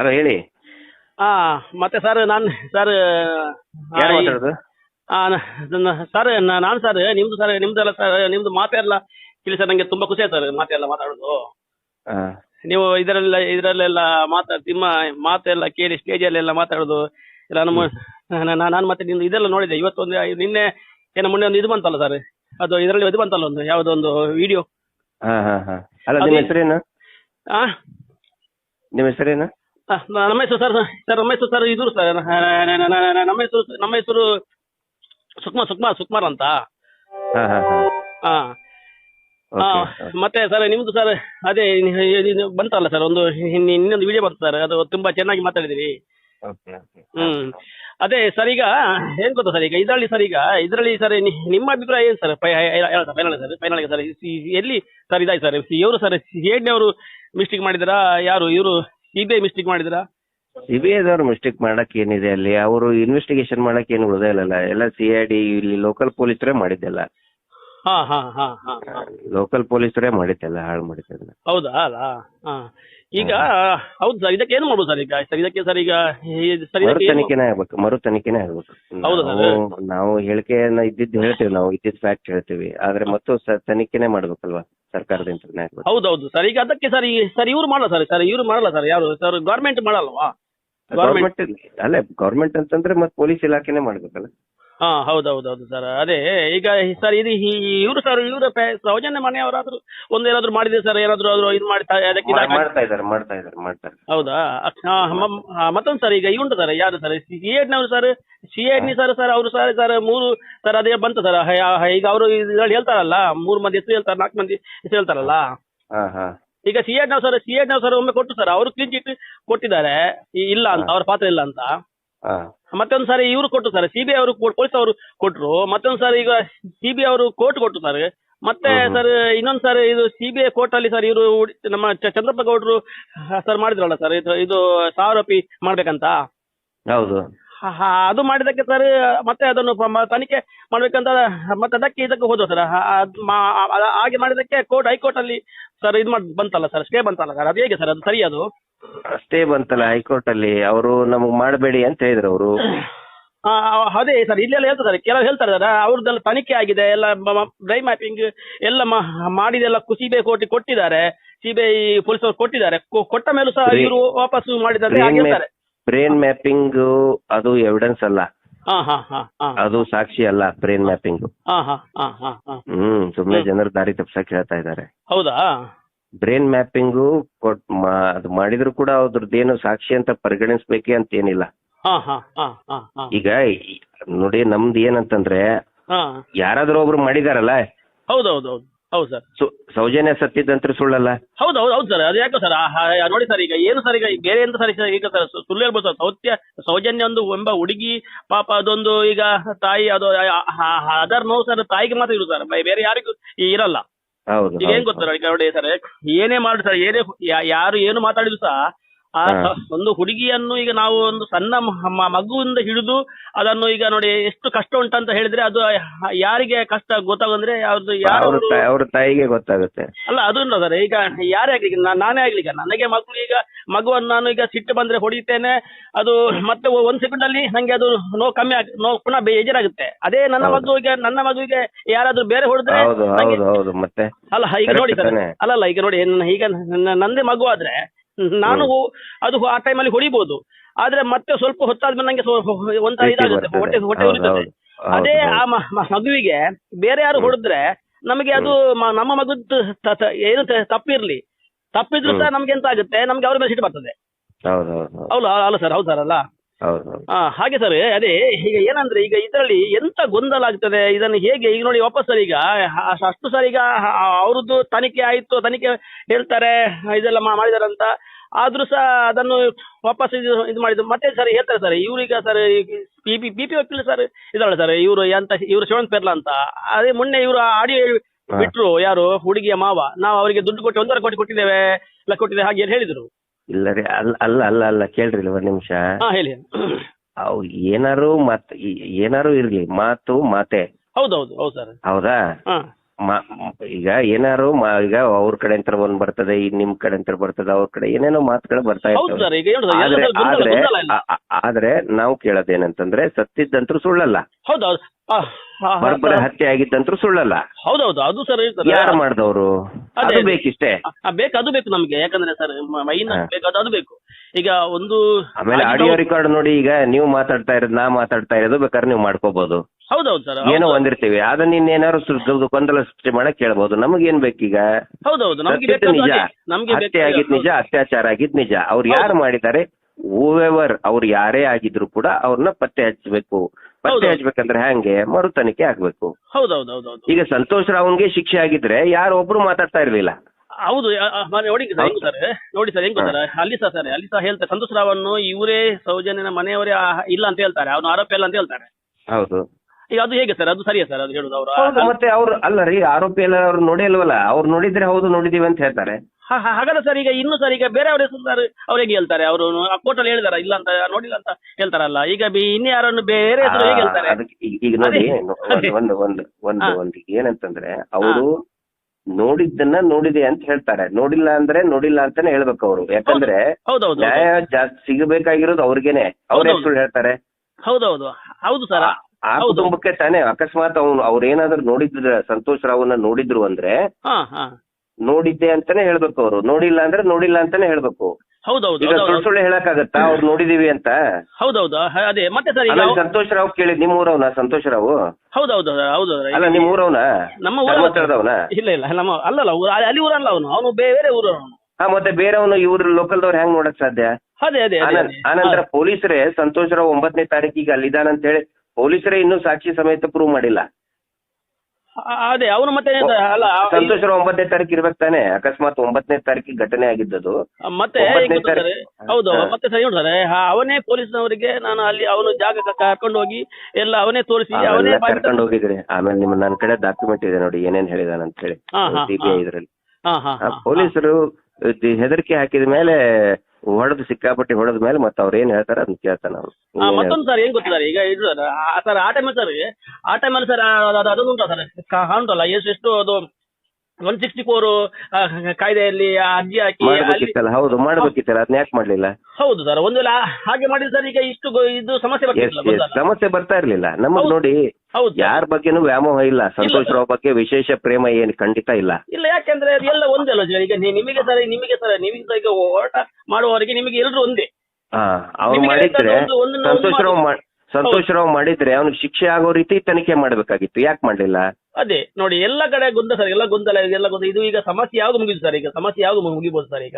Hello ಹೇಳಿ. ಹಾ ಮತ್ತೆ ಸರ್ ನಾನು ಸರ್ ಯಾರು ಮಾತಾಡೋದು? ಸರ್ ನಾನು ಸರ್ ನಿಮ್ದು ಸರ್ ನಿಮ್ದೆಲ್ಲ ಸರ್ ನಿಮ್ದು ಮಾತೆಲ್ಲ ಇಲ್ಲಿ ಸರ್ ನಂಗೆ ತುಂಬಾ ಖುಷಿ ಆಯ್ತು ಸರ್ ಮಾತೆಲ್ಲ ಮಾತಾಡೋದು. ಹಾ ನೀವು ಇದರಲ್ಲ ಇದರಲ್ಲೆಲ್ಲ ಮಾತಾ ನಿಮ್ಮ ಮಾತೆಲ್ಲ ಕೇಳಿ ಸ್ಟೇಜಲ್ಲೆಲ್ಲ ಮಾತಾಡೋದು. ಇಲ್ಲ ನಮ್ಮ ನಾನು ಮತ್ತೆ ನಿಮ್ದು ಇದೆಲ್ಲ ನೋಡಿದೆ. ಇವತ್ತೊಂದು ನಿನ್ನೆ ಏನೋ ಮೊನ್ನೆ ಒಂದು ಇದು ಬಂತಲ್ಲ ಸರ್ ಅದು ಇದರಲ್ಲಿ ಇದು ಬಂತಲ್ಲ ಒಂದು ಯಾವುದೋ ಒಂದು ವಿಡಿಯೋ ಹಾ ಹಾ ಹಾ. ಅಲ್ಲ ನಿಮ್ಮ ಹೆಸರೇನು? ಆ? ನಿಮ್ಮ ಹೆಸರೇನು? ನಮ್ಮ ಹೆಸರು ಸರ್ ಸರ್ ನಮ್ಮ ಹೆಸರು ಸರ್ ಇದ್ರು ಸರ್ ನಮ್ಮ ಹೆಸರು ನಮ್ಮ ಹೆಸರು ಸುಕ್ಮಾರ್ ಸುಕ್ಮಾರ್ ಸುಕ್ಮಾರ್ ಅಂತ. ಹಾ ಮತ್ತೆ ಸರ್ ನಿಮ್ದು ಸರ್ ಅದೇ ಬಂತಲ್ಲ ಸರ್ ಒಂದು ಇನ್- ಇನ್ನೊಂದು ವಿಡಿಯೋ ಬಂತು ಸರ್ ಅದು ತುಂಬಾ ಚೆನ್ನಾಗಿ ಮಾತಾಡಿದಿರಿ ಹ್ಮ್. ಅದೇ ಸರ್ ಈಗ ಏನ್ ಗೊತ್ತಾ ಸರ್ ಈಗ ಇದರಲ್ಲಿ ಸರ್ ಈಗ ಇದರಲ್ಲಿ ಸರ್ ನಿಮ್ಮ ಅಭಿಪ್ರಾಯ ಏನ್ sir final sir final sir ಎಲ್ಲಿ ಸರ್ ಇದಾಯ್ತು ಸರ್ ಇವರು ಸರ್ ಏನ್ ಅವರು ಮಿಸ್ಟೇಕ್ ಮಾಡಿದಾರಾ? ಯಾರು ಇವರು ಸಿ ಬಿ ಐ ಮಿಸ್ಟೇಕ್ ಮಾಡಿದ್ರಾ ಸಿಬಿಐದವ್ರು ಮಿಸ್ಟೇಕ್ ಮಾಡಕ್ ಏನಿದೆ ಅಲ್ಲಿ? ಅವರು ಇನ್ವೆಸ್ಟಿಗೇಷನ್ ಮಾಡಕ್ ಏನು ಉಳಿದಿಲ್ಲ ಎಲ್ಲ ಸಿ ಐ ಡಿ ಇಲ್ಲಿ ಲೋಕಲ್ ಪೊಲೀಸರೇ ಮಾಡಿದ್ದೆಲ್ಲ ಹಾ ಹಾ ಹಾ ಹಾ ಹಾ. ಲೋಕಲ್ ಪೊಲೀಸರೇ ಮಾಡಿದ್ದೆಲ್ಲ ಹಾಳು ಮಾಡಿದ್ದೆಲ್ಲ ಹೌದಾ ಅಲ್ಲ? ಹಾ. ಈಗ ಹೌದು ಸರ್ ಇದಕ್ಕೆ ಏನು ಮಾಡ್ಬೋದು ಸರ್ ಈಗ? ಸರ್ ಇದಕ್ಕೆ ಸರ್ ಈಗ ಈ- ಸರ್ ಮರು ಇದಕ್ಕೆ ಏನು- ತನಿಖೆನೇ ಆಗ್ಬೇಕು ಮರು ತನಿಖೆನೇ ಆಗ್ಬೇಕು. ಹೌದಾ ಸರ್? ನಾವು ನಾವು ಹೇಳಿಕೆಯನ್ನ ಇದ್ದಿದ್ದು ಹೇಳ್ತೀವಿ ನಾವು ಇದ್ದಿದ್ದ ಫ್ಯಾಕ್ಟ್ ಹೇಳ್ತೀವಿ. ಆದ್ರೆ ಮತ್ತು ಸ- ತನಿಖೆನೇ ಮಾಡ್ಬೇಕಲ್ವಾ? ಸರ್ಕಾರದಿಂದನೇ ಆಗ್ಬೇಕು? ಹೌದೌದು ಸರ್ ಈಗ ಅದಕ್ಕೆ ಸರ್ ಈ ಸರ್ ಇವ್ರು ಮಾಡಲ್ಲ ಸರ್ ಸರ್ ಇವ್ರು ಮಾಡಲ್ಲ ಸರ್ ಯಾರು? ಸರ್ ಗೌರ್ಮೆಂಟ್ ಮಾಡಲ್ವಾ? ಗೌರ್ಮೆಂಟ್ ಗೌರ್ಮೆಂಟ್ ಅಲ್ಲೇ ಗೌರ್ಮೆಂಟ್ ಅಂತಂದ್ರೆ ಮತ್ತೆ ಪೊಲೀಸ್ ಇಲಾಖೆನೇ ಮಾಡ್ಬೇಕಲ್ಲ. ಹಾ ಹೌದೌದೌದು ಸರ್. ಅದೇ ಈಗ ಸರ್ ಇದು ಇವರು ಸರ್ ಇವರು ಸೌಜನ್ಯ ಮನೆಯವರಾದ್ರು ಒಂದು ಏನಾದ್ರು ಮಾಡಿದೆ ಸರ್ ಏನಾದ್ರು ಆದ್ರು ಇದು ಮಾಡ್ತಾ ಅದಕ್ಕೆ ಮಾ- ಮಾಡ್ತಾ ಇದ್ದಾರೆ ಮಾಡ್ತಾ ಮಾಡ್ತಾರೆ ಹೌದಾ? ಮ- ಮತ್ತೊಂದು ಸರ್ ಈಗ ಇವುಂಟು ಸರ್ ಯಾರು ಸರ್? ಸಿ ಎಡ್ನವರು ಸರ್? ಸಿ ಎಡ್ನಿ ಸರ್ ಸರ್ ಅವರು ಸರ್ ಸರ್ ಮೂರು ಸರ್ ಅದೇ ಬಂತು ಸರ್. ಈಗ ಅವರು ಇದ್ರಲ್ಲಿ ಹೇಳ್ತಾರಲ್ಲ ಮೂರು ಮಂದಿ ಹೆಸರು ಹೇಳ್ತಾರೆ ನಾಲ್ಕು ಮಂದಿ ಹೆಸರು ಹೇಳ್ತಾರಲ್ಲ? ಹಾ ಹಾ. ಈಗ ಸಿ ಎಡ್ ನಾವು ಸರ್ ಸಿ ಎಡ್ ನಾವು ಸರ್ ಒಮ್ಮೆ ಕೊಟ್ಟು ಸರ್ ಅವರು ಕ್ಲೀನ್ ಚಿಟ್ ಕೊಟ್ಟಿದ್ದಾರೆ. ಈ ಇಲ್ಲ ಅಂತ ಅವ್ರ ಪಾತ್ರ ಇಲ್ಲ ಅಂತ. ಮತ್ತೊಂದು ಸಾರಿ ಇವರು ಕೊಟ್ಟರು ಸರ್ ಸಿಬಿಐ ಅವರು ಪೊಲೀಸ್ ಅವರು ಕೊಟ್ರು ಮತ್ತೊಂದು ಸಾರಿ ಈಗ ಸಿ ಬಿ ಅವರು ಕೋರ್ಟ್ ಕೊಟ್ಟರು ಸರ್ ಮತ್ತೆ. ಸರ್ ಇನ್ನೊಂದು ಸಾರಿ ಇದು ಸಿಬಿಐ ಕೋರ್ಟ್ ಅಲ್ಲಿ ಸರ್ ಇವರು ನಮ್ಮ ಚಂದ್ರಪ್ಪ ಗೌಡ್ರು ಸರ್ ಮಾಡಿದ್ರಲ್ಲ ಸರ್ ಇದು ಇದು ಸಾವಿರಪಿ ಮಾಡ್ಬೇಕಂತ? ಹೌದು. ಅದು ಮಾಡಿದಕ್ಕೆ ಸರ್ ಮತ್ತೆ ಅದನ್ನು ತನಿಖೆ ಮಾಡ್ಬೇಕಂತ ಮತ್ತೆ ಅದಕ್ಕೆ ಇದಕ್ಕೆ ಹೋದ್ರು ಸರ್ ಹಾಗೆ ಮಾಡಿದಕ್ಕೆ ಕೋರ್ಟ್ ಹೈಕೋರ್ಟ್ ಅಲ್ಲಿ ಸರ್ ಇದು ಬಂತಲ್ಲ ಸರ್ ಸ್ಟೇ ಬಂತಲ್ಲ ಸರ್ ಅದು ಹೇಗೆ ಸರ್ ಅದು ಸರಿ ಅದು? ಅಷ್ಟೇ ಬಂತಲ್ಲ ಹೈಕೋರ್ಟ್ ಅಲ್ಲಿ ಅವರು ನಮಗ್ ಮಾಡಬೇಡಿ ಅಂತ ಹೇಳಿದ್ರು ಅವರು. ಆ, ಅದೇ ಸರ್ ಇಲ್ಲೆಲ್ಲ ಹೇಳ್ತಾರೆ ಕೆಲವರು ಹೇಳ್ತಾರೆ ಸರ್ ಅವ್ರದ್ದೆಲ್ಲ ತನಿಖೆ ಆಗಿದೆ ಎಲ್ಲ ಬ್ರೈ ಮ್ಯಾಪಿಂಗ್ ಎಲ್ಲ ಮಾ- ಮಾಡಿದೆಲ್ಲ ಸಿಬಿಐ ಕೋರ್ಟ್ ಕೊಟ್ಟಿದ್ದಾರೆ ಸಿಬಿಐ ಪೊಲೀಸ್ ಅವರು ಕೊಟ್ಟಿದ್ದಾರೆ ಕೊ- ಕೊಟ್ಟ ಮೇಲೂ ಸಹ Brain- ಇವರು ವಾಪಸ್ ಮಾಡಿದ್ದಾರೆ ಹಾಗೆ ಹೇಳ್ತಾರೆ. ಬ್ರೇನ್ ಮ್ಯಾಪಿಂಗ್ ಅದು ಎವಿಡೆನ್ಸ್ ಅಲ್ಲ. ಹಾ ಹಾ ಹಾ ಹಾ. ಅದು ಸಾಕ್ಷಿ ಅಲ್ಲ ಬ್ರೈನ್ ಮ್ಯಾಪಿಂಗ್ ಹಾ ಹಾ ಹಾ ಹಾ ಹಾ. ಹ್ಮ್ ಸುಮ್ನೆ ಜನರು ಜನರ ದಾರಿ ತಪ್ಸಕ್ ಹೇಳ್ತಾ ಇದ್ದಾರೆ. ಹೌದಾ? ಬ್ರೇನ್ ಮ್ಯಾಪಿಂಗ್ ಕೊಟ್ ಮಾ- ಅದು ಮಾಡಿದ್ರು ಕೂಡ ಅದ್ರದ್ದೇನು ಸಾಕ್ಷಿ ಅಂತ ಪರಿಗಣಿಸ್ಬೇಕೆ ಅಂತ ಏನಿಲ್ಲ ಹಾ ಹಾ ಹಾ ಹಾ ಹಾ. ಈಗ ಈ- ನೋಡಿ ನಮ್ದು ಏನಂತಂದ್ರೆ ಹಾ. ಯಾರಾದ್ರೂ ಒಬ್ರು ಮಾಡಿದಾರಲ್ಲ? ಹೌದೌದು ಹೌದು ಸರ್. ಸು- ಸೌಜನ್ಯ ಸತ್ತಿದ್ದಂತ್ರ ಸುಳ್ಳಲ್ಲ. ಹೌದು ಹೌದು ಹೌದು ಸರ್. ಅದು ಯಾಕೋ ಸರ್? ನೋಡಿ ಸರ್ ಈಗ ಏನು ಸರ್? ಈಗ ಬೇರೆ ಎಂತ ಸರ್ ಈಗ ಸರ್ ಸು- ಸುಳ್ಳು ಹೇಳ್ಬೋದು ಸರ್. ಸೌತ್ಯ ಸೌಜನ್ಯ ಒಂದು ಎಂಬ ಹುಡುಗಿ ಪಾಪ ಅದೊಂದು ಈಗ ತಾಯಿ ಅದು ಅದರ್ ನೋವು ಸರ್ ತಾಯಿಗೆ ಮಾತ್ರ ಇರು ಸರ್. ಬೇರೆ ಯಾರಿಗೂ ಇರಲ್ಲ. ಹೌದು ಏನ್ ಗೊತ್ತಾ ಈಗ ನೋಡಿ ಸರ್ ಏನೇ ಮಾಡಿ ಸರ್ ಏನೇ ಯಾರು ಏನು ಮಾತಾಡಿದ್ರು ಸಹ ಆ ಒಂದು ಹುಡುಗಿಯನ್ನು ಈಗ ನಾವು ಒಂದು ಸಣ್ಣ ಮಗುವಿಂದ ಹಿಡಿದು ಅದನ್ನು ಈಗ ನೋಡಿ ಎಷ್ಟು ಕಷ್ಟ ಉಂಟಂತ ಹೇಳಿದ್ರೆ ಅದು ಯಾರಿಗೆ ಕಷ್ಟ ಗೊತ್ತಾಗಂದ್ರೆ ಯಾವ್ದು ಅವ್ರ ತಾಯಿಗೆ ಗೊತ್ತಾಗುತ್ತೆ. ಅಲ್ಲ ಅದು ಸರ್. ಈಗ ಯಾರೇ ಆಗ್ಲಿ ನಾನೇ ಆಗ್ಲಿ ಈಗ. ನನಗೆ ಮಗು ಈಗ ಮಗುವನ್ನು ನಾನು ಈಗ ಸಿಟ್ಟು ಬಂದ್ರೆ ಹೊಡಿತೇನೆ. ಅದು ಮತ್ತೆ ಒಂದ್ ಸೆಕೆಂಡ್ ಅಲ್ಲಿ ನಂಗೆ ಅದು ನೋವು ಕಮ್ಮಿ ಆಗ ನೋವು ಪುನಃ ಬೇಜಾರಾಗುತ್ತೆ ಅದೇ ನನ್ನ. ಮಗುವಿಗೆ ನನ್ನ ಮಗುವಿಗೆ ಯಾರಾದ್ರೂ ಬೇರೆ ಹೊಡೆದ್ರೆ ಅಲ್ಲ ಈಗ ನೋಡಿ ಸರ್? ಅಲ್ಲಲ್ಲ ಈಗ ನೋಡಿ ಈಗ ನಂದೇ ಮಗು ಆದ್ರೆ ನಾನು ಅದು ಆ ಟೈಮಲ್ಲಿ ಹೊಡಿಬಹುದು ಆದ್ರೆ ಮತ್ತೆ ಸ್ವಲ್ಪ ಹೊತ್ತಾದ್ಮೇಲೆ ನಂಗೆ ಒಂಥರ ಇದಾಗುತ್ತೆ ಹೊಟ್ಟೆ ಹೊಟ್ಟೆ ಉಳಿತದೆ ಉರಿತದೆ. ಅದೇ ಆ ಮಗುವಿಗೆ ಬೇರೆ ಯಾರು. ಹೊಡೆದ್ರೆ ನಮಗೆ ಅದು ನಮ್ಮ ಮಗುದ್ದು ಏನು ತಪ್ಪಿರ್ಲಿ. ತಪ್ಪಿದ್ರು ಸಹ. ನಮ್ಗೆ ಎಂತ ಆಗುತ್ತೆ? ನಮ್ಗೆ ಅವ್ರ ಮೇಲೆ ಸಿಟ್ಟು ಬರ್ತದೆ. ಹೌದು ಅಲ್ಲ ಸರ್ ಹೌದು ಸರ್ ಅಲ್ಲ. ಹೌದು. ಹೌದು ಹಾ ಹಾಗೆ ಸರ್ ಅದೇ ಈಗ ಏನಂದ್ರೆ ಈಗ ಇದರಲ್ಲಿ ಎಂತ ಗೊಂದಲ ಆಗ್ತದೆ? ಇದನ್ನು ಹೇಗೆ ಈಗ ನೋಡಿ ವಾಪಸ್ ಸರ್ ಈಗ ಅಷ್ಟು ಸರ್ ಈಗ ಅವ್ರದ್ದು ತನಿಖೆ ಆಯ್ತು ತನಿಖೆ ಹೇಳ್ತಾರೆ ಇದೆಲ್ಲ ಮಾ- ಮಾಡಿದಾರಂತ ಆದ್ರೂ ಸಹ ಅದನ್ನು ವಾಪಸ್ ಇದು ಇದು ಮಾಡಿದ್ರು ಮತ್ತೆ ಸರ್ ಹೇಳ್ತಾರೆ sir ಇವ್ರೀಗ sir P P P P ವಕೀಲ ಸರ್ ಇದಾಳೆ ಸರ್ ಇವರು ಎಂತ ಇವರು ಶಿವನ್ ಪೆರ್ಲ ಅಂತ. ಅದೇ ಮೊನ್ನೆ ಇವರು ಆಡಿಯೋ ಬಿಟ್ರು ಯಾರು ಹುಡುಗಿಯ ಮಾವ. ನಾವು ಅವರಿಗೆ ದುಡ್ಡು ಕೊಟ್ಟು ಒಂದೂವರೆ ಕೋಟಿ ಕೊಟ್ಟಿದ್ದೇವೆ ಇಲ್ಲ ಕೊಟ್ಟಿದ್ದೇವೆ ಹಾಗೆ ಹೇಳಿದ್ರು. ಇಲ್ಲ ರೀ ಅಲ್ಲ ಅಲ್ಲ ಅಲ್ಲ ಅಲ್ಲ ಕೇಳ್ರಿ ಇಲ್ಲಿ ಒಂದ್ ನಿಮಿಷ. ಹಾ ಹೇಳಿ. ಅವ್ ಏನಾರು ಮತ್ ಏನಾರು ಇರ್ಲಿ ಮಾತು ಮಾತೆ. ಹೌದೌದು ಹೌದು ಸರ್. ಹೌದಾ? ಹಾ. ಮ- ಈಗ ಏನಾರು ಮ- ಈಗ ಅವ್ರ ಕಡೆ ಅಂತ ಒಂದ್ ಬರ್ತದೆ ಈಗ ನಿಮ್ ಕಡೆ ಅಂತ ಬರ್ತದೆ ಅವ್ರ ಕಡೆ ಏನೇನೋ ಮಾತುಗಳು ಬರ್ತಾ ಹೌದು ಇರ್ತವೆ. ಈಗ ಸರ್, ಆದ್ರೆ ಗೊಂದಲ ಆದ್ರೆ ಗೊಂದಲ ಇಲ್ಲ. ಆ- ಆ- ಆದ್ರೆ ನಾವು ಕೇಳೋದೇನಂತಂದ್ರೆ ಸತ್ತಿದ್ದಂತ್ರು ಸುಳ್ಳಲ್ಲ. ಹೌದು ಹೌದು. ಆ, ಆ, ಬರ್ಬರ ಹತ್ಯೆ ಆಗಿದ್ದಂತ್ರು ಸುಳ್ಳಲ್ಲ. ಹೌದೌದು ಅದು ಸರ್ ಯಾರು ಮಾಡ್ದವ್ರು? ಅದೇ, ಅದು ಅದೇ. ಬೇಕಿಷ್ಟೇ. ಆ, ಬೇಕು ಅದು ಬೇಕು ನಮ್ಗೆ. ಯಾಕಂದ್ರೆ ಸರ್ ಮೈನ್ ಹಾ. ಬೇಕು ಅದು ಅದು ಬೇಕು. ಈಗ ಒಂದು ಆಮೇಲೆ ಆಗಿದ್ದು- ಆಡಿಯೋ ರೆಕಾರ್ಡ್ ನೋಡಿ ಈಗ ನೀವು ಮಾತಾಡ್ತಾ ಇರೋದು ನಾ ಮಾತಾಡ್ತಾ ಇರೋದು ಬೇಕಾದ್ರೆ ನೀವು ಮಾಡ್ಕೋಬಹುದು ಹೌದೌದು ಸರ್ ಏನೋ ಒಂದಿರ್ತೀವಿ. ಅದನ್ನ ಏನಾದ್ರು ಸೃ- ಗೊಂದಲ ಸೃಷ್ಟಿ ಮಾಡಕ್ ಕೇಳ್ಬೋದು ನಮಗೇನ್ ಬೇಕೀಗ? ಹೌದೌದು ನಮ್ಗೆ ನಿಜ. ನಮ್ಗೆ ಹತ್ಯೆ ಆಗಿದ್ ನಿಜ ಅತ್ಯಾಚಾರ ಆಗಿದ್ ನಿಜ. ಅವ್ರು. ಯಾರು ಮಾಡಿದ್ದಾರೆ? ಓವೆವರ್ ಅವ್ರು ಯಾರೇ ಆಗಿದ್ರು ಕೂಡ ಅವ್ರನ್ನ ಪತ್ತೆ ಹಚ್ಚಬೇಕು. ಪತ್ತೆ. ಹಚ್ಬೇಕಂದ್ರೆ ಹೆಂಗೆ ಮರು ತನಿಖೆ ಆಗ್ಬೇಕು. ಹೌದೌದು ಈಗ ಸಂತೋಷ್ ರಾವ್ಗೆ ಶಿಕ್ಷೆ ಆಗಿದ್ರೆ ಯಾರು ಒಬ್ರು ಮಾತಾಡ್ತಾ ಇರ್ಲಿಲ್ಲ. ಹೌದು ನೋಡಿ ಸರ್ ಹೆಂಗ್ ಸರ್ ನೋಡಿ ಸರ್ ಹೆಂಗ್. ಸರ್ ಅಲ್ಲಿ ಸಹ ಸರ್ ಅಲ್ಲಿ ಸಹ ಹೇಳ್ತಾರೆ ಸಂತೋಷ್ ರಾವನ್ನು ಇವರೇ ಸೌಜನ್ಯನ ಮನೆಯವರೇ ಇಲ್ಲ ಅಂತ ಹೇಳ್ತಾರೆ. ಅವನು ಆರೋಪಿ ಇಲ್ಲ ಅಂತ ಹೇಳ್ತಾರೆ. ಹೌದು. ಈಗ ಅದು ಹೇಗೆ ಸರ್? ಅದು ಸರಿಯಾ ಸರ್ ಅದು ಹೇಳುದು ಅವರು? ಹೌದು ಮತ್ತೆ ಅವ್ರು ಅಲ್ಲ ರೀ ಆರೋಪಿ ಎಲ್ಲ ಅವ್ರು ನೋಡಿಲ್ವಲ್ಲ ಅವ್ರು ನೋಡಿದ್ರೆ ಹೌದು ನೋಡಿದೀವಿ ಅಂತ ಹೇಳ್ತಾರೆ. ಹಾಗಲ್ಲ ಸರ್ ಈಗ ಇನ್ನು ಸರ್ ಈಗ ಬೇರೆ ಅವರು ಸರ್ ಅವ್ರು ಹೇಗೆ ಹೇಳ್ತಾರೆ? ಅವರು ಕೋರ್ಟಲ್ಲಿ ಹೇಳಿದಾರ? ಇಲ್ಲ ಅಂತ ನೋಡಿಲ್ಲ ಅಂತ ಹೇಳ್ತಾರಲ್ಲ? ಈಗ ಬಿ- ಇನ್ನು ಯಾರನ್ನು ಬೇರೆ ಹೆಸರು ಹೇಗೆ ಹೇಳ್ತಾರೆ? ಅದಕ್ಕೆ ಈಗ- ಈಗ ನೋಡಿ ಅದೇ. ಒಂದು ಒಂದು ಒಂದು ಒಂದು ಹಾ. ಒಂದು ಏನಂತಂದ್ರೆ ಅವರು ನೋಡಿದ್ದನ್ನ ನೋಡಿದೆ ಅಂತ ಹೇಳ್ತಾರೆ. ನೋಡಿಲ್ಲ ಅಂದ್ರೆ ನೋಡಿಲ್ಲ ಅಂತಾನೆ ಹೇಳ್ಬೇಕು ಅವರು. ಯಾಕಂದ್ರೆ ಹೌದೌದು ನ್ಯಾಯ ಜಾಸ್ತಿ ಸಿಗಬೇಕಾಗಿರೋದು ಅವ್ರಿಗೇನೆ. ಅವ್ರ ಹೌದೌದು. ಸುಳ್ಳು ಹೇಳ್ತಾರೆ. ಹೌದೌದು ಹೌದು. ಸರ್. ಆ-. ಕುಟುಂಬಕ್ಕೆ ತಾನೇ ಅಕಸ್ಮಾತ್ ಅವ್ನು ಅವ್ರ ಏನಾದ್ರು ನೋಡಿದ್ರ ಸಂತೋಷ್ ರಾವ್ನ ನೋಡಿದ್ರು ಅಂದ್ರೆ ಹಾ ಹಾ. ನೋಡಿದ್ದೆ ಅಂತಾನೆ ಹೇಳ್ಬೇಕು ಅವರು. ನೋಡಿಲ್ಲ ಅಂದ್ರೆ ನೋಡಿಲ್ಲ ಅಂತಾನೆ ಹೇಳ್ಬೇಕು. ಹೌದೌದು ಈಗ ಸುಳ್ಳು ಸುಳ್ಳು ಹೇಳಕ್ಕಾಗತ್ತಾ? ಅವ್ರು ನೋಡಿದೀವಿ ಅಂತ? ಹೌದೌದು ಹ- ಅದೇ. ಮತ್ತೆ ಸರ್ ಈಗ ಆಮೇಲೆ ಸಂತೋಷ್ ರಾವ್ ಕೇಳಿ ನಿಮ್ ಊರವ್ನ ಸಂತೋಷ್ ರಾವ್? ಹೌದೌದು ಹೌದು ಅಲ್ಲ ನಿಮ್ ಊರವ್ನ? ನಮ್ಮ ಊರ ಧರ್ಮಸ್ಥಳದವನ? ಇಲ್ಲ ಇಲ್ಲ ನಮ್ಮ ಅಲ್ಲಲ್ಲ ಊರ- ಅಲ್ಲಿ ಊರಲ್ಲ ಅವನು. ಅವನು ಬೇರೆ ಊರು ಅವನು ಹಾ ಮತ್ತೆ ಬೇರೆಯವನು ಇವ್ರ ಲೋಕಲ್ದವ್ರು ಹೆಂಗ್ ನೋಡಕ್ ಸಾಧ್ಯ? ಅದೇ ಅದೇ ಅದೇ ಆನಂದ್- ಅದೇ. ಆನಂತರ ಪೊಲೀಸರೇ ಸಂತೋಷ್ ರಾವ್ ಒಂಬತ್ತನೇ ತಾರೀಕಿಗೆ ಅಲ್ಲಿದ್ದಾನಂತ ಹೇಳಿ ಪೊಲೀಸರೇ ಇನ್ನೂ ಸಾಕ್ಷಿ ಸಮೇತ ಪ್ರೂವ್ ಮಾಡಿಲ್ಲ. ಅದೇ ಅವನು ಮತ್ತೆ ಅಲ್ಲ ಸಂತೋಷ್ ಒಂಬತ್ತನೇ ತಾರೀಕು ಇರ್ಬೇಕು ತಾನೆ. ಅಕಸ್ಮಾತ್ ಒಂಬತ್ತನೇ ತಾರೀಕಿಗೆ ಘಟನೆ ಆಗಿದ್ದದು. ಮತ್ತೆ? ಹೌದು. ಮತ್ತೆ ಸರಿ ನೋಡ್ತಾರೆ. ಅವನೇ ಪೊಲೀಸ್ನವರಿಗೆ ನಾನು ಅಲ್ಲಿ ಅವನು ಜಾಗ ಕರ್ಕೊಂಡು ಹೋಗಿ ಎಲ್ಲ ಅವನೇ ತೋರಿಸಿ ಅವನೇ ಕರ್ಕೊಂಡು ಹೋಗಿದ್ರಿ. ಆಮೇಲೆ ನಿಮ್ಮ ನನ್ನ ಕಡೆ ಡಾಕ್ಯುಮೆಂಟ್ ಇದೆ ನೋಡಿ ಏನೇನ್ ಹೇಳಿದಾನಂತ ಹೇಳಿ. ಹಾ, ಹಾ, ಸಿಬಿಐ ಹಾ. ಇದ್ರಲ್ಲಿ. ಪೊಲೀಸರು ಹೆದರಿಕೆ ಹಾಕಿದ ಮೇಲೆ ಹೊಡೆದು ಸಿಕ್ಕಾಪಟ್ಟಿ ಹೊಡೆದ ಮೇಲೆ ಮತ್ತೆ ಅವ್ರು ಏನ್ ಹೇಳ್ತಾರೆ ಅದನ್ನ ಕೇಳ್ತಾರೆ ನಾವು. ಮತ್ತೊಂದು ಸರ್ ಏನ್ ಗೊತ್ತಿದ್ದಾರೆ ಈಗ ಇದು ಸರ್ ಸರ್ ಆ ಟೈಮ್ ಸರ್ ಆ ಟೈಮಲ್ಲಿ ಸರ್ ಅದೊಂದು ಉಂಟು ಸರ್? ಕಾಣುತ್ತಲ್ಲ ಎಷ್ಟು ಎಷ್ಟು ಅದು ಒನ್ ಸಿಕ್ಸ್ಟಿ ಫೋರ್ ಕಾಯ್ದೆಯಲ್ಲಿ ಅರ್ಜಿ ಹಾಕಿ ಅಲ್ಲಿ ಮಾಡ್ಬೇಕಿತ್ತಲ್ಲ ಹೌದು ಮಾಡ್ಬೇಕಿತ್ತಲ್ಲ ಅದನ್ನ ಯಾಕೆ ಮಾಡ್ಲಿಲ್ಲ? ಹೌದು ಸರ್ ಒಂದು ವೇಳೆ ಹಾಗೆ ಮಾಡಿದ್ರೆ ಸರ್ ಈಗ ಇಷ್ಟು ಗೊ- ಇದು ಸಮಸ್ಯೆ ಬರ್ತಾ ಬರ್ತಿಲ್ಲ ಎಸ್ ಸಮಸ್ಯೆ ಬರ್ತಾ ಇರ್ಲಿಲ್ಲ. ನಮಗ್ ಹೌದು. ನೋಡಿ ಹೌದು sir. ಯಾರ ಬಗ್ಗೆನೂ ವ್ಯಾಮೋಹ ಇಲ್ಲ. ಸಂತೋಷ್. ರಾವ್ ಬಗ್ಗೆ ವಿಶೇಷ ಪ್ರೇಮ ಏನು ಖಂಡಿತ ಇಲ್ಲ. ಇಲ್ಲ ಯಾಕೆಂದ್ರೆ ಅದೆಲ್ಲ ಎಲ್ಲ ಒಂದೇ ಅಲ್ಲ ಸರ್ ಈಗ ನಿ- ನಿಮಗೆ ಸರ್ ನಿಮಗೆ ಸರ್ ನಿಮಗೆ ಸರ್ ಈಗ ಓಟ ಮಾಡುವವರಿಗೆ ನಿಮಗೆ ಎಲ್ಲರೂ ಒಂದೇ. ಹಾ ಅವ್ರು ನಿಮಗೆ ಮಾಡಿದ್ರೆ ಒಂದು- ಒಂದು- ಒಂದು ಸಂತೋಷ್ ರಾವ್ ಮಾ- ಸಂತೋಷ್ ರಾವ್ ಮಾಡಿದ್ರೆ ಅವ್ನಿಗೆ ಶಿಕ್ಷೆ ಆಗೋ ರೀತಿ ತನಿಖೆ ಮಾಡಬೇಕಾಗಿತ್ತು. ಯಾಕೆ ಮಾಡಲಿಲ್ಲ? ಅದೇ ನೋಡಿ ಎಲ್ಲ ಕಡೆ ಗೊಂದಲ ಸರ್ ಎಲ್ಲ ಗೊಂದಲ ಎಲ್ಲ ಗೊಂದಲ. ಇದು ಈಗ ಸಮಸ್ಯೆ ಯಾವ್ದು ಮುಗಿದು ಸರ್ ಈಗ? ಸಮಸ್ಯೆ ಯಾವ್ದು ಮುಗಿಬೋದು ಸರ್ ಈಗ?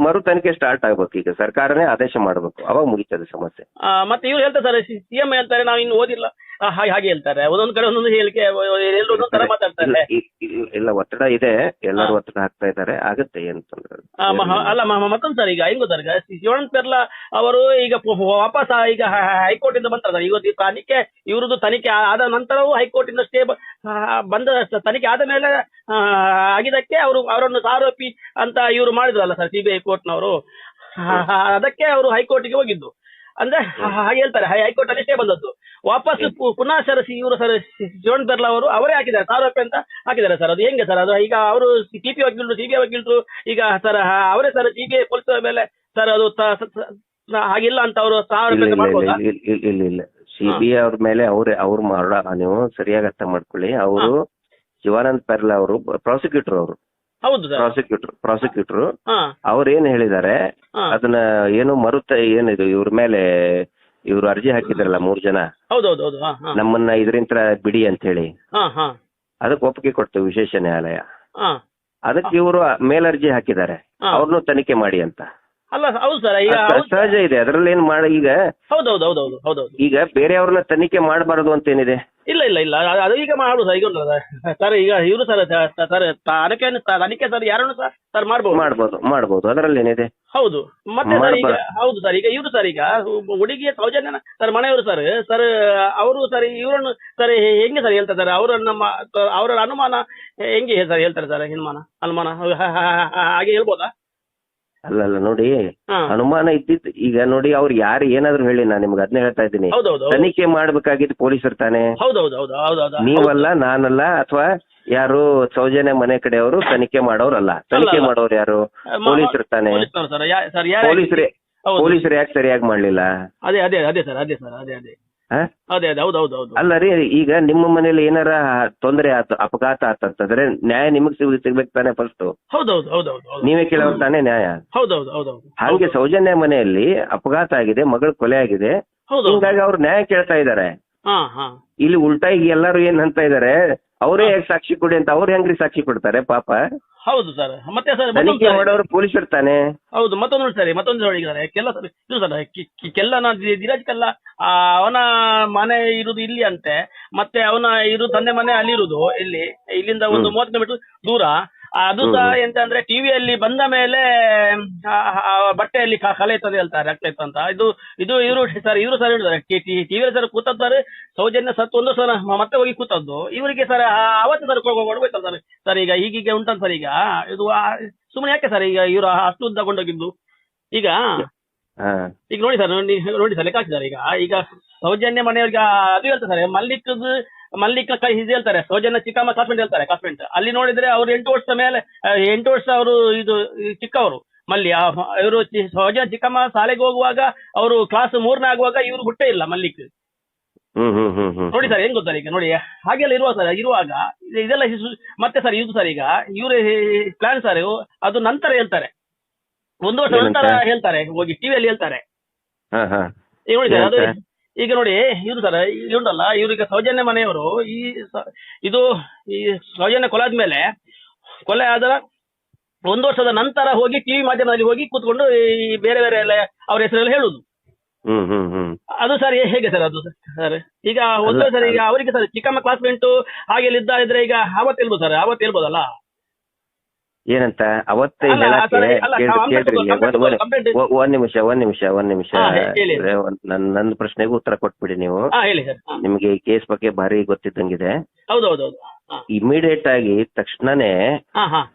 ಮರು ತನಿಖೆ ಸ್ಟಾರ್ಟ್ ಆಗ್ಬೇಕು. ಈಗ ಸರ್ಕಾರನೇ ಆದೇಶ ಮಾಡಬೇಕು. ಅವಾಗ ಮುಗಿತದೆ ಸಮಸ್ಯೆ. ಆ, ಮತ್ತೆ ಇವ್ರು ಹೇಳ್ತಾರೆ ಸರ್ ಸಿಎಂ ಹೇಳ್ತಾರೆ ನಾವು ಇನ್ನು ಓದಿಲ್ಲ. ಆ, ಹಾಗೆ ಹಾಗೆ ಹೇಳ್ತಾರೆ. ಒಂದೊಂದು ಕಡೆ ಒಂದೊಂದು ಹೇಳಿಕೆ ಎಲ್ಲರೂ ಒಂದೊಂದು ತರ ಮಾತಾಡ್ತಾರೆ. ಇಲ್ಲ, ಒತ್ತಡ ಇದೆ. ಎಲ್ಲರೂ ಒತ್ತಡ ಹಾಕ್ತಾ ಇದ್ದಾರೆ. ಆಗುತ್ತೆ ಏನ್ ತೊಂದ್ರೆ ಇಲ್ಲ. ಆ, ಅಲ್ಲ ಮ- ಮತ್ತೊಂದು ಸರ್ ಈಗ ಹೆಂಗ್ ಗೊತ್ತಾ ಈಗ ಶಿವಣ್ಣ ಪೆರ್ಲಾ ಅವರು ಈಗ ಪ- ಪ- ವಾಪಸ್ ಆ- ಈಗ ಹೈಕೋರ್ಟ್ ಇಂದ ಬಂತಾರೆ ಈಗ ಇವತ್ತು ಈ ತನಿಖೆ ಇವ್ರದ್ದು ತನಿಖೆ ಆ- ಆದ ನಂತರವೂ ಹೈಕೋರ್ಟ್ ಇಂದ ಸ್ಟೇ ಬಂದ ಸ- ತನಿಖೆ ಆದ ಮೇಲೆ ಆ, ಆಗಿದ್ದಕ್ಕೆ ಅವರು ಅವರನ್ನು ಆರೋಪಿ ಅಂತ ಇವರು ಮಾಡಿದ್ರಲ್ಲ ಸರ್ ಸಿಬಿಐ ಹೈಕೋರ್ಟ್ನವರು ಅದಕ್ಕೆ ಅವರು ಹೈಕೋರ್ಟ್ಗೆ ಹೋಗಿದ್ದು. ಅಂದ್ರೆ ಹೇಳ್ತಾರೆ ಹೈಕೋರ್ಟ್ ಅಲ್ಲಿ ಸ್ಟೇ ಬಂದದ್ದು. ವಾಪಸ್ ಪುನಃ ಸರ್ ಇವರು ಸರ್ ಜೋನ್ ಪೆರ್ಲಾ ಅವರು ಅವರೇ ಹಾಕಿದ್ದಾರೆ. ಆರೋಪಿ ಅಂತ ಹಾಕಿದ್ದಾರೆ ಸರ್. ಅದು ಹೆಂಗೆ ಸರ್? ಅದು ಈಗ ಅವರು ಸಿಪಿ ಪಿ ವಕೀಲರು ಸಿಬಿಐ ವಕೀಲರು ಈಗ ಸರ್ ಅವರೇ ಸರ್ ಸಿಬಿಐ ಪೊಲೀಸರ ಮೇಲೆ ಸರ್ ಅದು ಹಾಗಿಲ್ಲ ಅಂತ ಅವರು ಇಲ್ಲ ಇಲ್ಲ ಸಿಬಿಐ ಅವ್ರ ಮೇಲೆ ಅವ್ರೆ ಅವ್ರು ಮಾಡ ನೀವು ಸರಿಯಾಗಿ ಅರ್ಥ ಮಾಡ್ಕೊಳ್ಳಿ. ಅವರು ಶಿವಾನಂದ್ ಪೆರ್ಲಾ ಅವರು ಪ್ರಾಸಿಕ್ಯೂಟರ್ ಅವರು. ಹೌದು ಪ್ರಾಸಿಕ್ಯೂಟರ್ ಪ್ರಾಸಿಕ್ಯೂಟರ್. ಅವ್ರ ಏನ್ ಹೇಳಿದ್ದಾರೆ ಅದನ್ನ ಏನು ಮರುತ ಏನಿದು ಇವ್ರ ಮೇಲೆ ಇವ್ರು ಅರ್ಜಿ ಹಾಕಿದ್ರಲ್ಲ ಮೂರ್ ಜನ. ನಮ್ಮನ್ನ ಇದರಿಂದ ಬಿಡಿ ಅಂತ ಹೇಳಿ ಅದಕ್ಕೆ ಒಪ್ಪಿಗೆ ಕೊಡ್ತು ವಿಶೇಷ ನ್ಯಾಯಾಲಯ. ಅದಕ್ಕೆ ಇವರು ಮೇಲರ್ಜಿ ಹಾಕಿದ್ದಾರೆ. ಅವ್ರನ್ನೂ ತನಿಖೆ ಮಾಡಿ ಅಂತ. ಅಲ್ಲ ಹೌದು ಸರ್ ಈಗ ಸಹಜ ಇದೆ ಅದ್ರಲ್ಲಿ ಏನ್ ಮಾಡಿ ಈಗ ಹೌದೌದು ಹೌದೌದು ಹೌದೌದು. ಈಗ ಬೇರೆಯವ್ರನ್ನ ತನಿಖೆ ಮಾಡಬಾರದು ಅಂತ ಏನಿದೆ? ಇಲ್ಲ ಇಲ್ಲ ಇಲ್ಲ. ಅದು- ಅದು ಈಗ ಮಾಡುದು ಸರ್ ಈಗ ಉಂಟಲ್ಲ ಸರ್. ಸರ್ ಈಗ ಇವರು ಸರ್ ಸರ್ ತನಿಖೆ ತನಿಖೆ ಸರ್ ಯಾರನ್ನು ಸರ್ ಸರ್ ಮಾಡ್ಬೋದು? ಮಾಡ್ಬೋದು ಮಾಡ್ಬೋದು. ಅದ್ರಲ್ಲಿ ಏನಿದೆ? ಹೌದು. ಮತ್ತೆ ಸರ್ ಈಗ ಮಾಡ್ಬಾರ್ದು. ಹೌದು ಸರ್ ಈಗ ಇವರು ಸರ್ ಈಗ ಹುಡುಗಿಯ ಸೌಜನ್ಯನ ಸರ್ ಮನೆಯವರು ಸರ್ ಸರ್ ಅವರು ಸರ್ ಇವರನ್ನು ಸರ್ ಹೆಂಗೆ ಸರ್ ಹೇಳ್ತಾರೆ ಸರ್? ಅವರ ನಮ್ಮ ಅವರ ಅನುಮಾನ ಹೆಂಗೆ ಸರ್ ಹೇಳ್ತಾರೆ ಸರ್ ಅನುಮಾನ? ಅನುಮಾನ? ಹಾಗೆ ಹೇಳ್ಬೋದಾ? ಅಲ್ಲಲ್ಲ ನೋಡಿ ಹಾ. ಅನುಮಾನ ಇದ್ದಿದ್ದು ಈಗ ನೋಡಿ ಅವ್ರು ಯಾರು ಏನಾದ್ರು ಹೇಳಿ ನಾನು ನಿಮ್ಗೆ ಅದನ್ನೇ ಹೇಳ್ತಾ ಇದ್ದೀನಿ. ಹೌದೌದು ತನಿಖೆ ಮಾಡ್ಬೇಕಾಗಿದ್ದು ಪೊಲೀಸರು ಇರ್ತಾನೆ ಹೌದೌದು ಹೌದು ಹೌದೌದು ನೀವಲ್ಲ ನಾನಲ್ಲ ಅಥವಾ ಯಾರು ಸೌಜನ್ಯ ಮನೆ ಕಡೆಯವರು ತನಿಖೆ ಮಾಡೋರಲ್ಲ? ತನಿಖೆ ಅಲ್ಲ. ಮಾಡೋರು ಯಾರು? ಪೊಲೀಸರು ತಾನೆ? ಪೊಲೀಸ್ ಸರ್ ಯಾ- ಸರ್ ಯಾರು ಪೊಲೀಸರು ಹೌದು. ಪೊಲೀಸರು ಯಾಕೆ ಸರಿಯಾಗಿ ಮಾಡ್ಲಿಲ್ಲ? ಅದೇ ಅದೇ ಅದೇ ಸರ್ ಅದೇ ಸರ್ ಅದೇ ಅದೇ? ಅದೇ ಅದೇ ಹೌದು ಹೌದು ಹೌದು. ಅಲ್ಲ ರೀ ಈಗ ನಿಮ್ಮ ಮನೇಲಿ ಏನಾರ ತೊಂದರೆ ಆತ ಅಪಘಾತ ಆತಂತಂದ್ರೆ ನ್ಯಾಯ ನಿಮಗ್ ಸಿಗ್ ಸಿಗ್ಬೇಕು ತಾನೆ ಫಸ್ಟ್ ಹೌದೌದು ಹೌದೌದು ಹೌದು ನೀವೇ ಕೇಳೋರು ತಾನೇ ನ್ಯಾಯ? ಹೌದೌದು ಹೌದೌದು ಹಾಗೆ ಸೌಜನ್ಯ ಮನೆಯಲ್ಲಿ ಅಪಘಾತ ಆಗಿದೆ ಮಗಳ ಕೊಲೆ ಆಗಿದೆ. ಹಿಂಗಾಗಿ ಅವ್ರು ನ್ಯಾಯ ಕೇಳ್ತಾ ಇದ್ದಾರೆ. ಇಲ್ಲಿ ಉಲ್ಟಾ ಈಗ ಎಲ್ಲರೂ ಏನ್ ಅಂತ ಇದಾರೆ ಅವರೇ ಸಾಕ್ಷಿ ಕೊಡಿ ಅಂತ ಅವ್ರು ಹೆಂಗ್ರಿ ಸಾಕ್ಷಿ ಕೊಡ್ತಾರೆ ಪಾಪ? ಹೌದು ಸರ್. ಮತ್ತೆ ಸರ್ ಮತ್ತೊಂದು ತನಿಖೆ ಮಾಡೋರು ಪೊಲೀಸರು ತಾನೆ? ಹೌದು ಮತ್ತೊಂದು ಸರಿ ಮತ್ತೊಂದು ಹೇಳಿದ್ದಾರೆ ಕೆಲ್ಲ ಸರ್ ಇದು ಸರ್ ಕೆಲ್ಲನ ಧೀರಜ್ ಕೆಲ್ಲ ಅವನ ಮನೆ ಇರುದು ಇಲ್ಲಿ ಅಂತೆ ಮತ್ತೆ ಅವನ ಇರು ತಂದೆ ಮನೆ ಅಲ್ಲಿರುದು ಇಲ್ಲಿ ಇಲ್ಲಿಂದ ಒಂದು. ಮೂವತ್ತು ಕಿಲೋಮೀಟರ್ ದೂರ. ಅದು ಸಹ ಎಂತಂದ್ರೆ ಎಂತ ಅಂದ್ರೆ ಟಿವಿಯಲ್ಲಿ ಬಂದ ಮೇಲೆ ಬಟ್ಟೆಯಲ್ಲಿ ಕಲೆಯುತ್ತದೆ ಹೇಳ್ತಾರೆ ರಕ್ತ ಇತ್ತು ಅಂತ. ಇದು ಇದು ಇವರು ಸರ್ ಇವರು ಸರ್ ಹೇಳಿದ್ದಾರೆ. ಟಿವಿಯಲ್ಲಿ ಸರ್ ಕೂತದ್ದಾರೆ ಸೌಜನ್ಯ ಸತ್ತು ಒಂದು ಸಲ ಮತ್ತೆ ಹೋಗಿ ಕೂತದ್ದು. ಇವರಿಗೆ ಸರ್ ಅವತ್ತು ಸರ್ ಕೊಡ್ಬೇಕಲ್ಲ ಸರ್ ಸರ್ ಈಗ ಹೀಗೀಗೆ ಉಂಟಂತ ಸರ್ ಈಗ. ಇದು ಸುಮ್ಮನೆ ಯಾಕೆ ಸರ್ ಈಗ ಇವರು ಅಷ್ಟು ಉದ್ದ ಕೊಂಡೋಗಿದ್ದು? ಈಗ ಈಗ ನೋಡಿ ಸರ್ ನೋಡಿ ನೋಡಿ ಸರ್ ಲೆಕ್ಕ ಹಾಕಿದ್ದಾರೆ ಈಗ. ಈಗ ಸೌಜನ್ಯ ಮನೆಯವ್ರಿಗೆ ಅದು ಹೇಳ್ತಾರೆ ಸರ್ ಮಲ್ಲಿಕ ಕೈ ಇದು ಹೇಳ್ತಾರೆ ಸೌಜನ್ಯ ಚಿಕ್ಕಮ್ಮ ಕಾಸ್ಮೆಂಟ್ ಹೇಳ್ತಾರೆ ಕಾಸ್ಮೆಂಟ್ ಅಲ್ಲಿ ನೋಡಿದ್ರೆ ಅವ್ರು ಎಂಟು ವರ್ಷದ ಮೇಲೆ ಆ, ಎಂಟು ವರ್ಷ ಅವರು ಇದು ಈ ಚಿಕ್ಕವರು ಮಲ್ಲಿ ಇವರು ಸೌಜನ್ಯ ಚಿಕ್ಕಮ್ಮ ಶಾಲೆಗೆ ಹೋಗುವಾಗ ಅವರು ಕ್ಲಾಸ್ ಮೂರ್ನೇ ಆಗುವಾಗ ಇವರು ಹುಟ್ಟೇ ಇಲ್ಲ ಮಲ್ಲಿಕ್. ಹ್ಮ್ ಹ್ಮ್ ಹ್ಮ್ ಹ್ಮ್. ನೋಡಿ ಸರ್ ಏನ್ ಗೊತ್ತಾ ಈಗ ನೋಡಿ ಹಾಗೆಲ್ಲ ಇರುವ ಸರ್ ಇರುವಾಗ ಇದು- ಇದೆಲ್ಲ ಹಿಸು- ಮತ್ತೆ ಸರ್ ಇದು ಸರ್ ಈಗ ಇವ್ರ ಪ್ಲಾನ್ ಸರ್ ಅದು ನಂತರ ಹೇಳ್ತಾರೆ. ಒಂದು ವರ್ಷ ಏನಂತ? ನಂತರ ಹೇಳ್ತಾರೆ ಹೋಗಿ ಟಿವಿಯಲ್ಲಿ ಹೇಳ್ತಾರೆ. ಹಾ ಹಾ. ಈಗ ನೋಡಿ ಸರ್ ಅದು ಏನಂತ? ಈಗ ನೋಡಿ ಇವ್ರು ಸರ್ ಇವ್ರಲ್ಲ ಇವ್ರಿಗೆ ಸೌಜನ್ಯ ಮನೆಯವರು ಈ ಇದು ಈ ಸೌಜನ್ಯ ಕೊಲೆ ಆದ್ಮೇಲೆ ಕೊಲೆ ಆದ ಒಂದು ವರ್ಷದ ನಂತರ ಹೋಗಿ ಟಿವಿ ಮಾಧ್ಯಮದಲ್ಲಿ ಹೋಗಿ ಕೂತ್ಕೊಂಡು ಈ ಬೇರೆ ಬೇರೆ ಎಲ್ಲ ಅವ್ರ ಹೆಸರಲ್ಲಿ ಹೇಳುದು. ಅದು ಸರ್ ಹೇಗೆ ಸರ್ ಅದು ಸರ್? ಈಗ ಒಂದು ಸರ್ ಈಗ ಅವರಿಗೆ ಸರ್ ಚಿಕ್ಕಮ್ಮ ಕ್ಲಾಸ್ಮೇಟ್ ಹಾಗೆ ಇದ್ದಾರೆ ಇದ್ರೆ ಈಗ ಅವತ್ತು ಹೇಳ್ಬೋದು ಸರ್ ಅವತ್ತು ಹೇಳ್ಬೋದಲ್ಲ? ಏನಂತ? ಅವತ್ತೇ ಹೇಳಕ್ಕೆ ಒಂದ್- ನಿಮಿಷ ಒಂದ್ ನಿಮಿಷ ಒಂದ್ ನಿಮಿಷ. ನನ್ನ ಪ್ರಶ್ನೆಗೂ ಉತ್ತರ ಕೊಟ್ಬಿಡಿ ನೀವು. ನಿಮ್ಗೆ ಈ ಕೇಸ್ ಬಗ್ಗೆ ಭಾರಿ ಗೊತ್ತಿದ್ದಂಗಿದೆ. ಇಮಿಡಿಯೇಟ್ ಆಗಿ ತಕ್ಷಣನೇ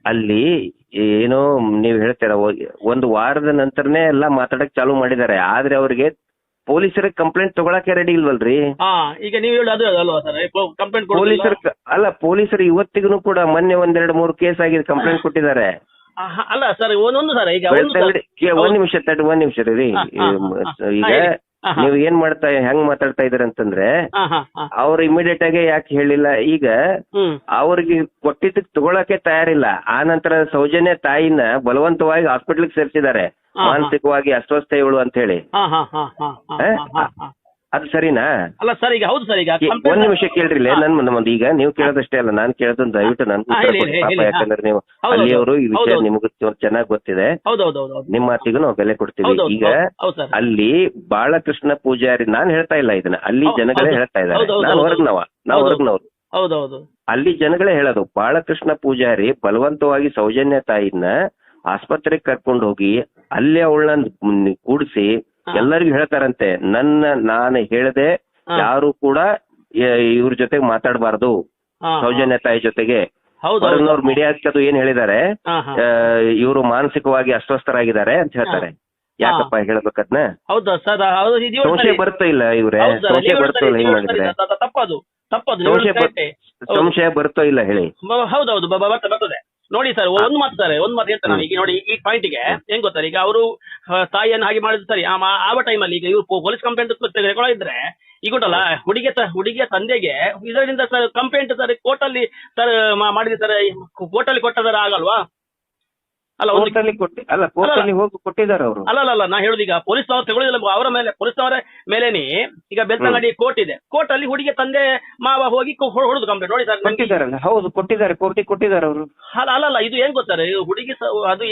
ಅಲ್ಲಿ ಏನೋ ನೀವ್ ಹೇಳ್ತೀರ ಒಂದು ವಾರದ ನಂತರನೇ ಎಲ್ಲ ಮಾತಾಡಕ್ ಚಾಲು ಮಾಡಿದ್ದಾರೆ. ಆದ್ರೆ ಅವ್ರಿಗೆ ಪೊಲೀಸರಿಗೆ ಕಂಪ್ಲೇಂಟ್ ತಗೊಳಕ್ಕೆ ರೆಡಿ ಇಲ್ವಲ್ರಿ? ಹಾ ಈಗ ನೀವು ಹೇಳಿ ಅದು ಅಲ್ವಾ ಸರ್? ಕಂಪ್ಲೇಂಟ್ ಪೊಲೀಸರು ಅಲ್ಲ ಪೊಲೀಸರು ಇವತ್ತಿಗೂ ಕೂಡ ಮೊನ್ನೆ ಒಂದೆರಡು ಮೂರು ಕೇಸ್ ಆಗಿದೆ ಕಂಪ್ಲೇಂಟ್ ಕೊಟ್ಟಿದ್ದಾರೆ. ಅಲ್ಲ ಸರ್ ಒಂದೊಂದು ಸರ್ ಈಗ ಒಂದು ಸರ್. ಒಂದ್ ನಿಮಿಷ ತಡಿ ಒಂದ್ ನಿಮಿಷ ರೀ ಹಾ, ಹಾ, ಹಾ, ಈಗ ಹೇಳಿ. ಹಾ, ಹಾ. ನೀವು ಏನ್ ಮಾಡ್ತಾ ಹೆಂಗ್ ಮಾತಾಡ್ತಾ ಇದಾರೆ ಅಂತಂದ್ರೆ ಹಾ ಹಾ ಹಾ. ಅವ್ರು ಇಮಿಡಿಯೇಟ್ ಆಗಿ ಯಾಕೆ ಹೇಳಿಲ್ಲ? ಈಗ ಹ್ಮ್. ಅವ್ರಿಗೆ ಕೊಟ್ಟಿದ್ದಕ್ಕೆ ತಗೊಳಕ್ಕೆ ತಯಾರಿಲ್ಲ. ಆ ನಂತರ ಸೌಜನ್ಯ ತಾಯಿನ ಬಲವಂತವಾಗಿ ಹಾಸ್ಪಿಟಲ್ ಸೇರ್ಸಿದ್ದಾರೆ. ಮಾನಸಿಕವಾಗಿ ಅಸ್ವಸ್ಥ ಇವಳು ಅಂತ ಹೇಳಿ. ಅದು ಸರಿನಾ? ಅಲ್ಲ ಸರ್ ಈಗ ಹೌದು ಸರ್ ಈಗ ಒಂದ್ ನಿಮಿಷ ಕೇಳ್ರಿ. ನನ್ ಮುಂದೆ ಮುಂದೆ ಈಗ ನೀವು ಕೇಳೋದಷ್ಟೇ ಅಲ್ಲ ನಾನು ಕೇಳೋದನ್ನ ದಯವಿಟ್ಟು ನನ್. ಯಾಕಂದ್ರೆ ನೀವು ಅಲ್ಲಿಯವರು ಈ ವಿಷಯ ನಿಮಗ ಚೆನ್ನಾಗಿ ಗೊತ್ತಿದೆ. ನಿಮ್ಮ ಮಾತಿಗೂ ನಾವು ಬೆಲೆ ಕೊಡ್ತೀವಿ. ಈಗ ಅಲ್ಲಿ ಬಾಳಕೃಷ್ಣ ಪೂಜಾರಿ ನಾನ್ ಹೇಳ್ತಾ ಇಲ್ಲ ಇದನ್ನ. ಅಲ್ಲಿ ಜನಗಳೇ ಹೇಳ್ತಾ ಇದ್ದಾರೆ. ನಾನ್. ಹೊರಗ್ನವ ನಾವು. ಹೊರಗ್ನವ್ರು. ಅಲ್ಲಿ ಜನಗಳೇ ಹೇಳೋದು ಬಾಳಕೃಷ್ಣ ಪೂಜಾರಿ ಬಲವಂತವಾಗಿ ಸೌಜನ್ಯ ತಾಯಿನ ಆಸ್ಪತ್ರೆಗೆ ಕರ್ಕೊಂಡು ಹೋಗಿ ಅಲ್ಲೇ ಅವಳನ್ನ ಕೂಡಿಸಿ ಎಲ್ಲರಿಗೂ ಹೇಳ್ತಾರಂತೆ ನನ್ನ ನಾನು ಹೇಳದೆ ಯಾರು ಕೂಡ ಇವ್ರ ಜೊತೆಗೆ ಮಾತಾಡಬಾರ್ದು. ಸೌಜನ್ಯ ತಾಯಿ ಜೊತೆಗೆ. ಅವ್ರ ಹೊರಗಿನವ್ರು ಮೀಡಿಯಾಕ್ಕೆ ಅದು ಏನ್ ಹೇಳಿದ್ದಾರೆ ಇವರು ಮಾನಸಿಕವಾಗಿ ಅಸ್ವಸ್ಥರಾಗಿದ್ದಾರೆ ಅಂತ ಹೇಳ್ತಾರೆ. ಯಾಕಪ್ಪ ಹೇಳ್ಬೇಕದ್ನ? ಸಂಶಯ ಬರ್ತಾ ಇಲ್ಲ ಇವ್ರೆ ಸಂಶಯ ಬರ್ತಾ ಇಲ್ಲ ಹಿಂಗ್ ಮಾಡಿದ್ರೆ? ಸಂಶಯ ಹೇಳಿ ಬರ್- correct. ಹೌದು. ಸಂಶಯ ಬರುತ್ತೋ ಇಲ್ಲ ಹೇಳಿ. ಹೌದೌದು ಬರ್ತದೆ. ನೋಡಿ ಸರ್ ಒಂದು ಮಾತು ಸರ್ ಒಂದು ಮಾತು ಹೇಳ್ತಾರೆ ನಾನು ಈಗ ನೋಡಿ ಈ ಪಾಯಿಂಟ್ಗೆ ಏನ್ ಗೊತ್ತಾರೆ ಈಗ ಅವರು ತಾಯಿಯನ್ನು ಹಾಗೆ ಮಾಡಿದ್ರು ಸರಿ ಆವ ಟೈಮಲ್ಲಿ ಈಗ ಇವರು ಪೊಲೀಸ್ ಕಂಪ್ಲೇಂಟ್ ತೆಗೆದುಕೊಳ್ಳಿದ್ರೆ ಈಗ ಉಂಟಲ್ಲ ಹುಡುಗಿಯ ಹುಡುಗಿಯ ತಂದೆಗೆ ಇದರಿಂದ ಸರ್ ಕಂಪ್ಲೇಂಟ್ ಸರ್ ಕೋರ್ಟ್ ಅಲ್ಲಿ ಸರ್ ಮಾಡಿದ್ರೆ ಸರ್ ಕೋರ್ಟ್ ಅಲ್ಲಿ ಕೊಟ್ಟ ಸರ್ ಆಗಲ್ವಾ? ಅಲ್ಲ ಕೋರ್ಟ್ ಕೋರ್ಟಲ್ಲಿ ಕೊಟ್ಟಿ ಅಲ್ಲ ಕೋರ್ಟಲ್ಲಿ ಹೋಗಿ ಕೊಟ್ಟಿದ್ದಾರೆ ಅವರು. ಅಲ್ಲ ಅಲ್ಲ ಅಲ್ಲ ನಾ ಹೇಳುದು ಈಗ ಪೊಲೀಸ್ ಅವರು ತಗೊಳ್ಳಿಲ್ಲ ಅವರ ಮೇಲೆ ಪೊಲೀಸ್ ಅವರ ಮೇಲೇನೆ. ಈಗ ಬೆಳ್ತಂಗಡಿ ಕೋರ್ಟ್ ಇದೆ. ಕೋರ್ಟ್ ಅಲ್ಲಿ ಹುಡುಗಿ ತಂದೆ ಮಾವ ಹೋಗಿ ಹೊಡೆದು ಕಂಪ್ಲೇಂಟ್. ನೋಡಿ ಸರ್ ಕೊಟ್ಟಿದ್ದಾರಲ್ಲ ಹೌದು ಕೊಟ್ಟಿದ್ದಾರೆ ಕೋರ್ಟಿಗೆ ಕೊಟ್ಟಿದ್ದಾರೆ ಅವರು. ಅಲ್ಲ ಅಲ್ಲ ಅಲ್ಲ ಇದು ಏನ್ ಗೊತ್ತಾರೆ ಹುಡುಗಿ ಅದು